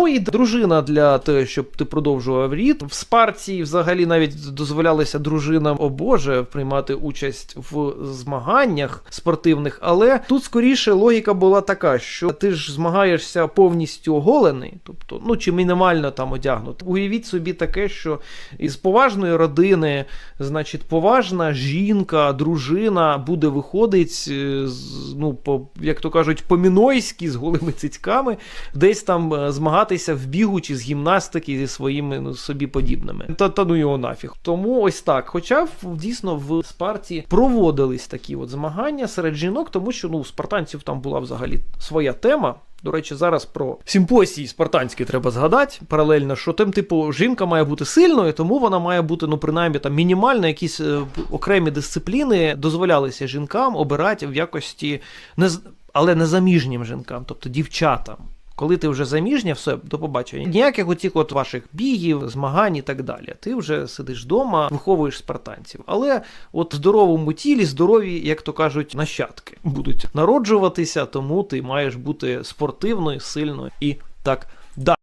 Ну і дружина для того, щоб ти продовжував рід. В Спарті взагалі навіть дозволялося дружинам, о Боже, приймати участь в змаганнях спортивних. Але тут скоріше логіка була така, що ти ж змагаєшся повністю оголений, тобто, ну чи мінімально там одягнути. Уявіть собі таке, що із поважної родини, значить, поважна жінка, дружина буде виходить, е, ну, по, як то кажуть, по-мінойськи з голими цицьками, десь там е, змагатися в бігу чи з гімнастики зі своїми ну, собі подібними. Та, та ну його нафіг. Тому ось так. Хоча дійсно в Спарті проводились такі от змагання серед жінок, тому що ну, у спартанців там була взагалі своя тема. До речі, зараз про симпосії спартанські треба згадати паралельно, що тим, типу, жінка має бути сильною, тому вона має бути, ну, принаймні, там мінімально якісь е, окремі дисципліни дозволялися жінкам обирати в якості не але не заміжнім жінкам, тобто дівчатам. Коли ти вже заміжня, все, до побачення. Ніяких оцих от ваших бігів, змагань і так далі. Ти вже сидиш вдома, виховуєш спартанців. Але от в здоровому тілі здорові, як то кажуть, нащадки будуть народжуватися, тому ти маєш бути спортивною, сильною і так